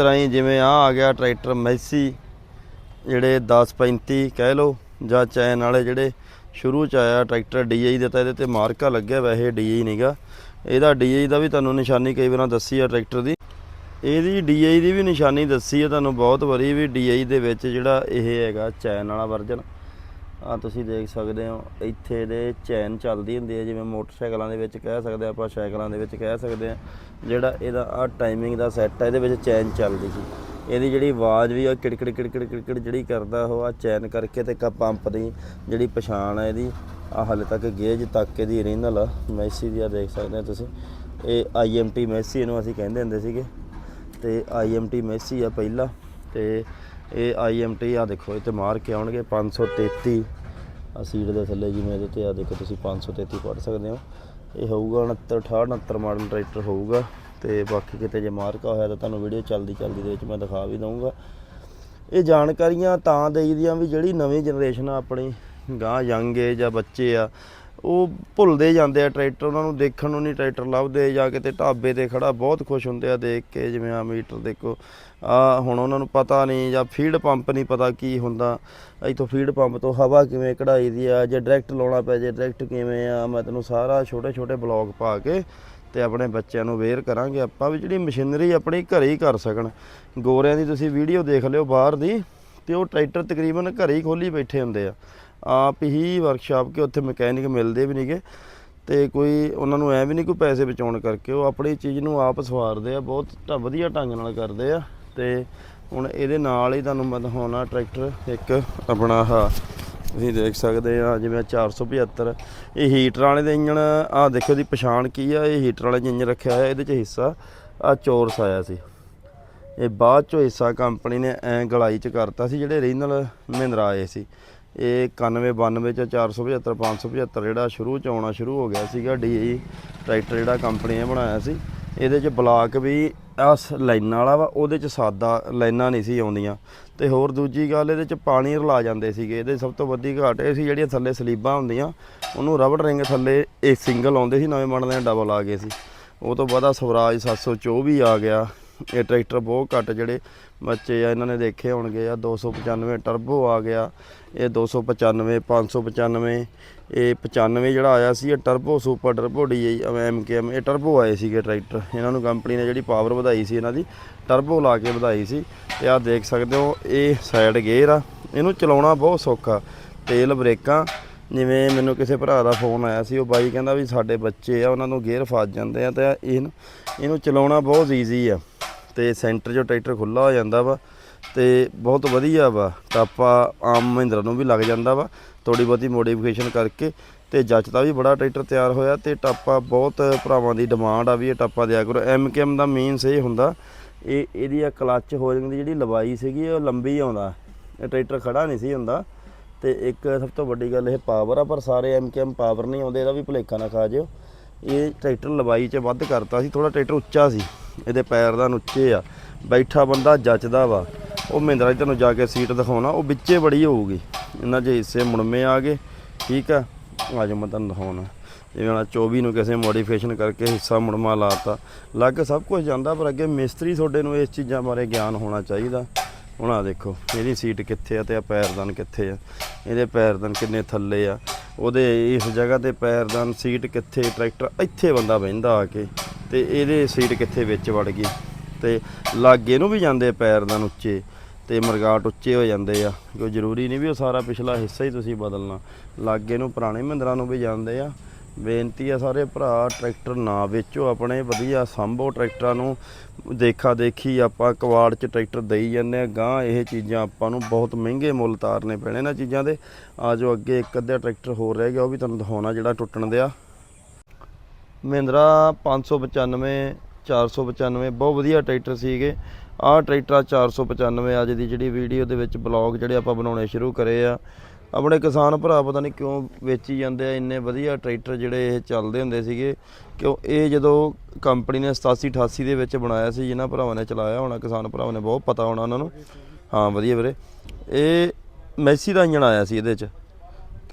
ਤਰ੍ਹਾਂ ਹੀ ਜਿਵੇਂ ਆ ਆ ਗਿਆ ਟਰੈਕਟਰ ਮੈਸੀ, ਜਿਹੜੇ 1035 ਕਹਿ ਲਓ, ਜਾਂ ਚੈਨ ਵਾਲੇ ਜਿਹੜੇ ਸ਼ੁਰੂ ਚ ਆਇਆ ਟਰੈਕਟਰ ਡੀਆਈ ਦਾ ਤਾਂ ਇਹਦੇ ਤੇ ਮਾਰਕਾ ਲੱਗਿਆ ਵੈਸੇ ਡੀਆਈ ਨਹੀਂਗਾ ਇਹਦਾ ਡੀਆਈ ਦਾ ਵੀ ਤੁਹਾਨੂੰ ਨਿਸ਼ਾਨੀ ਕਈ ਵਾਰਾਂ ਦੱਸੀ ਆ ਟਰੈਕਟਰ ਦੀ। ਇਹਦੀ ਡੀਆਈ ਦੀ ਵੀ ਨਿਸ਼ਾਨੀ ਦੱਸੀ ਆ ਤੁਹਾਨੂੰ ਬਹੁਤ ਵਾਰੀ ਵੀ ਡੀਆਈ ਦੇ ਵਿੱਚ ਜਿਹੜਾ ਇਹ ਹੈਗਾ ਚੈਨ ਵਾਲਾ ਵਰਜਨ। ਆ ਤੁਸੀਂ ਦੇਖ ਸਕਦੇ ਹੋ, ਇੱਥੇ ਦੇ ਚੈਨ ਚੱਲਦੀ ਹੁੰਦੀ ਹੈ, ਜਿਵੇਂ ਮੋਟਰਸਾਈਕਲਾਂ ਦੇ ਵਿੱਚ ਕਹਿ ਸਕਦੇ ਆਪਾਂ ਸਾਈਕਲਾਂ ਦੇ ਵਿੱਚ ਕਹਿ ਸਕਦੇ ਆ ਜਿਹੜਾ ਇਹਦਾ ਆ ਟਾਈਮਿੰਗ ਦਾ ਸੈੱਟ ਹੈ ਇਹਦੇ ਵਿੱਚ ਚੈਨ ਚੱਲਦੀ ਸੀ। ਇਹਦੀ ਜਿਹੜੀ ਆਵਾਜ਼ ਵੀ ਆ ਕਿੜਕਿੜ ਕਿੜਕਿੜ ਕਿੜਕਿੜ ਜਿਹੜੀ ਕਰਦਾ, ਉਹ ਆ ਚੈਨ ਕਰਕੇ ਤੇ ਕਾ ਪੰਪ ਦੀ ਜਿਹੜੀ ਪਛਾਣ ਹੈ ਇਹਦੀ ਆ ਹਾਲੇ ਤੱਕ ਗੇਜ ਤੱਕ ਇਹਦੀ ਰੀਨਲ ਆ, ਮੈਸੀ ਦੀ ਆ, ਦੇਖ ਸਕਦੇ ਆ ਤੁਸੀਂ। ਇਹ ਆਈਐਮਟੀ ਮੈਸੀ ਇਹਨੂੰ ਅਸੀਂ ਕਹਿੰਦੇ ਹੁੰਦੇ ਸੀਗੇ, ਤੇ ਆਈਐਮਟੀ ਮੈਸੀ ਆ ਪਹਿਲਾ, ਤੇ ਇਹ ਆਈਐਮਟੀ ਆ ਦੇਖੋ, ਇਹ ਤੇ ਮਾਰ ਕੇ ਆਉਣਗੇ। 533 ਆ ਸੀਟ ਦੇ ਥੱਲੇ ਜਿਵੇਂ ਇਹਦੇ ਤੇ ਆ ਦੇਖੋ ਤੁਸੀਂ 533 ਪੜ ਸਕਦੇ ਹੋ। ਇਹ ਹੋਊਗਾ 69 68 69 ਮਾਡਲ ਟਰੈਕਟਰ ਹੋਊਗਾ। ਤੇ ਬਾਕੀ ਕਿਤੇ ਜੇ ਮਾਰਕਾ ਹੋਇਆ ਤਾਂ ਤੁਹਾਨੂੰ ਵੀਡੀਓ ਚੱਲਦੀ ਚੱਲਦੀ ਦੇ ਵਿੱਚ ਮੈਂ ਦਿਖਾ ਵੀ ਦਊਂਗਾ। ਇਹ ਜਾਣਕਾਰੀਆਂ ਤਾਂ ਦੇਈਦੀਆਂ ਵੀ ਜਿਹੜੀ ਨਵੀਂ ਜਨਰੇਸ਼ਨ ਆ ਆਪਣੀ ਗਾਂ ਯੰਗ ਏਜ ਆ, ਬੱਚੇ ਆ ਉਹ ਭੁੱਲਦੇ ਜਾਂਦੇ ਆ ਟਰੈਕਟਰ, ਉਹਨਾਂ ਨੂੰ ਦੇਖਣ ਨੂੰ ਨਹੀਂ ਟਰੈਕਟਰ ਲੱਭਦੇ, ਜਾਂ ਕਿਤੇ ਢਾਬੇ ਤੇ ਖੜਾ, ਬਹੁਤ ਖੁਸ਼ ਹੁੰਦੇ ਆ ਦੇਖ ਕੇ, ਜਿਵੇਂ ਆ ਮੀਟਰ ਦੇਖੋ। ਆ ਹੁਣ ਉਹਨਾਂ ਨੂੰ ਪਤਾ ਨਹੀਂ, ਜਾਂ ਫੀਡ ਪੰਪ ਨਹੀਂ ਪਤਾ ਕੀ ਹੁੰਦਾ। ਇੱਥੋਂ ਫੀਡ ਪੰਪ ਤੋਂ ਹਵਾ ਕਿਵੇਂ ਕਢਾਈ ਦੀ ਆ, ਜੇ ਡਾਇਰੈਕਟ ਲਾਉਣਾ ਪੈ ਜੇ ਡਾਇਰੈਕਟ ਕਿਵੇਂ ਆ, ਮੈਂ ਤੈਨੂੰ ਸਾਰਾ ਛੋਟੇ ਛੋਟੇ ਬਲੌਗ ਪਾ ਕੇ ਤੇ ਆਪਣੇ ਬੱਚਿਆਂ ਨੂੰ ਅਵੇਅਰ ਕਰਾਂਗੇ ਆਪਾਂ ਵੀ ਜਿਹੜੀ ਮਸ਼ੀਨਰੀ ਆਪਣੀ ਘਰੇ ਹੀ ਕਰ ਸਕਣ। ਗੋਰਿਆਂ ਦੀ ਤੁਸੀਂ ਵੀਡੀਓ ਦੇਖ ਲਿਓ ਬਾਹਰ ਦੀ, ਤੇ ਉਹ ਟਰੈਕਟਰ ਤਕਰੀਬਨ ਘਰੇ ਹੀ ਖੋਲੀ ਬੈਠੇ ਹੁੰਦੇ ਆ। ਆਪ ਹੀ ਵਰਕਸ਼ਾਪ ਕੇ ਉੱਥੇ ਮਕੈਨਿਕ ਮਿਲਦੇ ਵੀ ਨਹੀਂਗੇ ਤੇ ਕੋਈ ਉਹਨਾਂ ਨੂੰ ਐ ਵੀ ਨਹੀਂ ਕੋਈ ਪੈਸੇ ਬਚਾਉਣ ਕਰਕੇ ਉਹ ਆਪਣੀ ਚੀਜ਼ ਨੂੰ ਆਪ ਸਵਾਰਦੇ ਆ, ਬਹੁਤ ਵਧੀਆ ਢੰਗ ਨਾਲ ਕਰਦੇ ਆ ਤੇ ਹੁਣ ਇਹਦੇ ਨਾਲ ਹੀ ਤੁਹਾਨੂੰ ਮੈਂ ਦਿਖਾਉਣਾ ਟਰੈਕਟਰ, ਇੱਕ ਆਪਣਾ ਆਹ ਤੁਸੀਂ ਦੇਖ ਸਕਦੇ ਆ, ਜਿਵੇਂ 475 ਇਹ ਹੀਟਰ ਵਾਲੇ ਦੇ ਇੰਜਣ ਆ ਦੇਖੋ ਦੀ ਪਛਾਣ ਕੀ ਆ, ਇਹ ਹੀਟਰ ਵਾਲੇ 'ਚ ਇੰਜਣ ਰੱਖਿਆ ਹੋਇਆ, ਇਹਦੇ ਚ ਹਿੱਸਾ ਆ ਚੋਰਸ ਆਇਆ ਸੀ। ਇਹ ਬਾਅਦ ਚੋਂ ਹਿੱਸਾ ਕੰਪਨੀ ਨੇ ਐ ਗਲਾਈ ਚ ਕਰਤਾ ਸੀ, ਜਿਹੜੇ ਰੀਨਲ ਮਹਿੰਦਰਾ ਆਏ ਸੀ। ਇਹ 91 92 ਚ 475 575 ਜਿਹੜਾ ਸ਼ੁਰੂ ਚ ਆਉਣਾ ਸ਼ੁਰੂ ਹੋ ਗਿਆ ਸੀਗਾ ਡੀਈ ਟਰੈਕਟਰ ਜਿਹੜਾ ਕੰਪਨੀ ਨੇ ਬਣਾਇਆ ਸੀ। ਇਹਦੇ ਚ ਬਲਾਕ ਵੀ ਆ ਲਾਈਨਾਂ ਵਾਲਾ ਵਾ, ਉਹਦੇ ਚ ਸਾਦਾ ਲਾਈਨਾਂ ਨਹੀਂ ਸੀ ਆਉਂਦੀਆਂ। ਤੇ ਹੋਰ ਦੂਜੀ ਗੱਲ, ਇਹਦੇ ਚ ਪਾਣੀ ਰਲਾ ਜਾਂਦੇ ਸੀਗੇ। ਇਹਦੇ ਸਭ ਤੋਂ ਵੱਡੀ ਘਾਟ ਇਹ ਸੀ ਜਿਹੜੀਆਂ ਥੱਲੇ ਸਲੀਬਾਂ ਹੁੰਦੀਆਂ, ਉਹਨੂੰ ਰਬੜ ਰਿੰਗ ਥੱਲੇ ਇਹ ਸਿੰਗਲ ਆਉਂਦੇ ਸੀ, ਨਵੇਂ ਮਾਡਲ ਦੇ ਡਬਲ ਆ ਗਏ ਸੀ। ਉਹ ਤੋਂ ਬਾਅਦ ਆ ਸਵਰਾਜ 724 ਆ ਗਿਆ। ਇਹ ਟਰੈਕਟਰ ਬਹੁਤ ਘੱਟ ਜਿਹੜੇ ਬੱਚੇ ਆ, ਇਹਨਾਂ ਨੇ ਦੇਖੇ ਹੋਣਗੇ ਆ 295 ਟਰਬੋ ਆ ਗਿਆ, ਇਹ 295 595 ਇਹ 95 ਜਿਹੜਾ ਆਇਆ ਸੀ, ਇਹ turbo super turbo DI MKM ਇਹ ਟਰਬੋ ਆਏ ਸੀਗੇ ਟਰੈਕਟਰ। ਇਹਨਾਂ ਨੂੰ ਕੰਪਨੀ ਨੇ ਜਿਹੜੀ ਪਾਵਰ ਵਧਾਈ ਸੀ, ਇਹਨਾਂ ਦੀ ਟਰਬੋ ਲਾ ਕੇ ਵਧਾਈ ਸੀ। ਤੇ ਆ ਦੇਖ ਸਕਦੇ ਹੋ, ਇਹ ਸਾਈਡ ਗੇਅਰ ਆ, ਇਹਨੂੰ ਚਲਾਉਣਾ ਬਹੁਤ ਸੌਖਾ। ਤੇਲ ਬ੍ਰੇਕਾਂ, ਜਿਵੇਂ ਮੈਨੂੰ ਕਿਸੇ ਭਰਾ ਦਾ ਫੋਨ ਆਇਆ ਸੀ, ਉਹ ਬਾਈ ਕਹਿੰਦਾ ਵੀ ਸਾਡੇ ਬੱਚੇ ਆ, ਉਹਨਾਂ ਨੂੰ ਗੇਅਰ ਫਸ ਜਾਂਦੇ ਆ, ਤੇ ਇਹਨੂੰ ਇਹਨੂੰ ਚਲਾਉਣਾ ਬਹੁਤ ਈਜ਼ੀ ਆ। ਤੇ ਸੈਂਟਰ 'ਚੋਂ ਟਰੈਕਟਰ ਖੁੱਲਾ ਹੋ ਜਾਂਦਾ ਵਾ ਤੇ ਬਹੁਤ ਵਧੀਆ ਵਾ ਟਾਪਾ ਆਮ ਮਹਿੰਦਰਾ ਨੂੰ ਵੀ ਲੱਗ ਜਾਂਦਾ ਵਾ ਥੋੜੀ ਬਹੁਤੀ ਮੋਡੀਫਿਕੇਸ਼ਨ ਕਰਕੇ ਤੇ ਜੱਚਦਾ ਵੀ ਬੜਾ ਟਰੈਕਟਰ ਤਿਆਰ ਹੋਇਆ ਤੇ ਟਾਪਾ ਬਹੁਤ ਭਰਾਵਾਂ ਦੀ ਡਿਮਾਂਡ ਆ ਵੀ ਇਹ ਟਾਪਾ ਦਿਆ ਕਰੋ। ਐਮਕੇਐਮ ਦਾ ਮੀਨਸ ਇਹ ਹੁੰਦਾ, ਇਹ, ਇਹਦੀ ਆ ਕਲੱਚ ਹੋ ਜਾਂਦੀ ਜਿਹੜੀ ਲੰਬਾਈ ਸੀਗੀ, ਉਹ ਲੰਬੀ ਆਉਂਦਾ, ਇਹ ਟਰੈਕਟਰ ਖੜਾ ਨਹੀਂ ਸੀ ਹੁੰਦਾ। ਤੇ ਇੱਕ ਸਭ ਤੋਂ ਵੱਡੀ ਗੱਲ ਇਹ ਪਾਵਰ ਆ, ਪਰ ਸਾਰੇ ਐਮਕੇਐਮ ਪਾਵਰ ਨਹੀਂ ਆਉਂਦੇ, ਇਹਦਾ ਵੀ ਭੁਲੇਖਾ ਨਾ ਖਾ ਜਿਓ। ਇਹ ਟਰੈਕਟਰ ਲੰਬਾਈ 'ਚ ਵੱਧ ਕਰਤਾ ਸੀ ਥੋੜਾ ਟਰੈਕਟਰ ਉੱਚਾ ਸੀ। ਇਹਦੇ ਪੈਰ ਦਾ ਉੱਚੇ ਆ, ਬੈਠਾ ਬੰਦਾ ਜੱਚਦਾ ਵਾ। ਉਹ ਮਹਿੰਦਰਾ 'ਚ ਤੁਹਾਨੂੰ ਜਾ ਕੇ ਸੀਟ ਦਿਖਾਉਣਾ, ਉਹ ਵਿੱਚੇ ਬੜੀ ਹੋਊਗੀ। ਇਹਨਾਂ 'ਚ ਹਿੱਸੇ ਮੁੜਮੇ ਆ ਗਏ, ਠੀਕ ਆ? ਆ ਜਾਓ, ਮੈਂ ਤੁਹਾਨੂੰ ਦਿਖਾਉਣਾ। ਜਿਵੇਂ ਹੁਣ 24 ਨੂੰ ਕਿਸੇ ਮੋਡੀਫਿਕੇਸ਼ਨ ਕਰਕੇ ਹਿੱਸਾ ਮੁੜਮਾ ਲਾਤਾ। ਲੱਗ ਸਭ ਕੁਝ ਜਾਂਦਾ, ਪਰ ਅੱਗੇ ਮਿਸਤਰੀ ਤੁਹਾਡੇ ਨੂੰ ਇਸ ਚੀਜ਼ਾਂ ਬਾਰੇ ਗਿਆਨ ਹੋਣਾ ਚਾਹੀਦਾ। ਹੁਣ ਆ ਦੇਖੋ, ਇਹਦੀ ਸੀਟ ਕਿੱਥੇ ਆ ਤੇ ਆ ਪੈਰਦਾਨ ਕਿੱਥੇ ਆ? ਇਹਦੇ ਪੈਰਦਾਨ ਕਿੰਨੇ ਥੱਲੇ ਆ? ਉਹਦੇ ਇਸ ਜਗ੍ਹਾ ਤੇ ਪੈਰਦਾਨ ਸੀਟ ਕਿੱਥੇ? ਟਰੈਕਟਰ ਇੱਥੇ ਬੰਦਾ ਬਹਿੰਦਾ ਆ ਕੇ। ਤੇ ਇਹਦੇ ਸੀਟ ਕਿੱਥੇ ਵਿੱਚ ਵੜ ਗਈ। ਤੇ ਲਾਗੇ ਨੂੰ ਵੀ ਜਾਂਦੇ ਪੈਰ ਨਾਲ ਉੱਚੇ ਤੇ ਮਰਗਾਟ ਉੱਚੇ ਹੋ ਜਾਂਦੇ ਆ। ਕੋਈ ਜ਼ਰੂਰੀ ਨਹੀਂ ਵੀ ਉਹ ਸਾਰਾ ਪਿਛਲਾ ਹਿੱਸਾ ਹੀ ਤੁਸੀਂ ਬਦਲਣਾ। ਲਾਗੇ ਨੂੰ ਪੁਰਾਣੇ ਮਹਿੰਦਰਾਂ ਨੂੰ ਵੀ ਜਾਂਦੇ ਆ। ਬੇਨਤੀ ਆ ਸਾਰੇ ਭਰਾ, ਟਰੈਕਟਰ ਨਾ ਵੇਚੋ ਆਪਣੇ। ਵਧੀਆ ਸੰਭੋ ਟਰੈਕਟਰਾਂ ਨੂੰ। ਦੇਖਾ ਦੇਖੀ ਆਪਾਂ ਕਵਾੜ 'ਚ ਟਰੈਕਟਰ ਦੇਈ ਜਾਂਦੇ ਆ। ਗਾਂ ਇਹ ਚੀਜ਼ਾਂ ਆਪਾਂ ਨੂੰ ਬਹੁਤ ਮਹਿੰਗੇ ਮੁੱਲ ਤਾਰਨੇ ਪੈਣੇ ਇਹਨਾਂ ਚੀਜ਼ਾਂ ਦੇ। ਆ ਜੋ ਅੱਗੇ ਇੱਕ ਅੱਧਾ ਟਰੈਕਟਰ ਹੋਰ ਰਹਿ ਗਿਆ, ਉਹ ਵੀ ਤੁਹਾਨੂੰ ਦਿਖਾਉਣਾ ਜਿਹੜਾ ਟੁੱਟਣ ਦਿਆ। ਮਹਿੰਦਰਾ 595 495 ਬਹੁਤ ਵਧੀਆ ਟਰੈਕਟਰ ਸੀਗੇ। ਆਹ ਟਰੈਕਟਰ ਆ 495 ਅੱਜ ਦੀ ਜਿਹੜੀ ਵੀਡੀਓ ਦੇ ਵਿੱਚ ਬਲੌਗ ਜਿਹੜੇ ਆਪਾਂ ਬਣਾਉਣੇ ਸ਼ੁਰੂ ਕਰੇ ਆ। ਆਪਣੇ ਕਿਸਾਨ ਭਰਾ ਪਤਾ ਨਹੀਂ ਕਿਉਂ ਵੇਚੀ ਜਾਂਦੇ ਆ, ਇੰਨੇ ਵਧੀਆ ਟਰੈਕਟਰ ਜਿਹੜੇ ਇਹ ਚੱਲਦੇ ਹੁੰਦੇ ਸੀਗੇ। ਕਿਉਂ ਇਹ ਜਦੋਂ ਕੰਪਨੀ ਨੇ 87 88 ਦੇ ਵਿੱਚ ਬਣਾਇਆ ਸੀ, ਜਿਨ੍ਹਾਂ ਭਰਾਵਾਂ ਨੇ ਚਲਾਇਆ ਹੋਣਾ, ਕਿਸਾਨ ਭਰਾਵਾਂ ਨੇ ਬਹੁਤ ਪਤਾ ਹੋਣਾ ਉਹਨਾਂ ਨੂੰ। ਹਾਂ, ਵਧੀਆ ਵੀਰੇ। ਇਹ ਮੈਸੀ ਦਾ ਇੰਜਣ ਆਇਆ ਸੀ ਇਹਦੇ 'ਚ।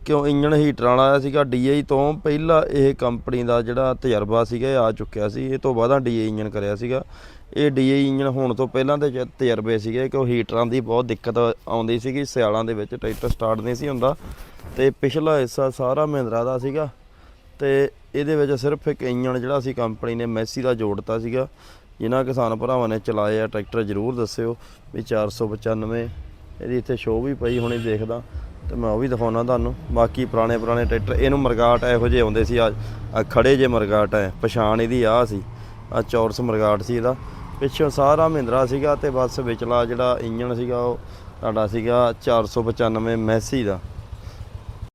ਕਿਉਂ ਇੰਜਣ ਹੀਟਰ ਵਾਲਾ ਆਇਆ ਸੀਗਾ ਡੀਆਈ ਤੋਂ ਪਹਿਲਾਂ ਇਹ ਕੰਪਨੀ ਦਾ ਜਿਹੜਾ ਤਜਰਬਾ ਸੀਗਾ, ਇਹ ਆ ਚੁੱਕਿਆ ਸੀ। ਇਹ ਤੋਂ ਬਾਅਦਾਂ ਡੀਆਈ ਇੰਜਣ ਕਰਿਆ ਸੀਗਾ। ਇਹ ਡੀਆਈ ਇੰਜਣ ਹੋਣ ਤੋਂ ਪਹਿਲਾਂ ਦੇ ਜ- ਤਜਰਬੇ ਸੀਗੇ ਕਿ ਉਹ ਹੀਟਰਾਂ ਦੀ ਬਹੁਤ ਦਿੱਕਤ ਆਉਂਦੀ ਸੀਗੀ, ਸਿਆਲਾਂ ਦੇ ਵਿੱਚ ਟਰੈਕਟਰ ਸਟਾਰਟ ਨਹੀਂ ਸੀ ਹੁੰਦਾ। ਤੇ ਪਿਛਲਾ ਹਿੱਸਾ ਸਾਰਾ ਮਹਿੰਦਰਾ ਦਾ ਸੀਗਾ। ਤੇ ਇਹਦੇ ਵਿੱਚ ਸਿਰਫ ਇੱਕ ਇੰਜਣ ਜਿਹੜਾ ਸੀ ਕੰਪਨੀ ਨੇ ਮੈਸੀ ਦਾ ਜੋੜਤਾ ਸੀਗਾ। ਜਿਨ੍ਹਾਂ ਕਿਸਾਨ ਭਰਾਵਾਂ ਨੇ ਚਲਾਏ ਆ ਟਰੈਕਟਰ ਜ਼ਰੂਰ ਦੱਸਿਓ ਵੀ 495 ਇਹਦੀ ਇੱਥੇ ਸ਼ੋਅ ਵੀ ਪਈ ਹੋਣੀ ਦੇਖਦਾ। ਤੇ ਮੈਂ ਉਹ ਵੀ ਦਿਖਾਉਣਾ ਤੁਹਾਨੂੰ। ਬਾਕੀ ਪੁਰਾਣੇ ਪੁਰਾਣੇ ਟਰੈਕਟਰ, ਇਹਨੂੰ ਮਰਗਾਟ ਇਹੋ ਜਿਹੇ ਆਉਂਦੇ ਸੀ ਆ ਖੜੇ ਜੇ ਮਰਗਾਟ ਹੈ ਪਛਾਣ ਇਹਦੀ ਆ ਸੀ। ਆ ਚੌਰਸ ਮਰਗਾਟ ਸੀ ਇਹਦਾ। ਪਿੱਛੋਂ ਸਾਰਾ ਮਹਿੰਦਰਾ ਸੀਗਾ ਤੇ ਬਸ ਵਿਚਲਾ ਜਿਹੜਾ ਇੰਜਣ ਸੀਗਾ ਉਹ ਤੁਹਾਡਾ ਸੀਗਾ 495 ਮੈਸੀ ਦਾ।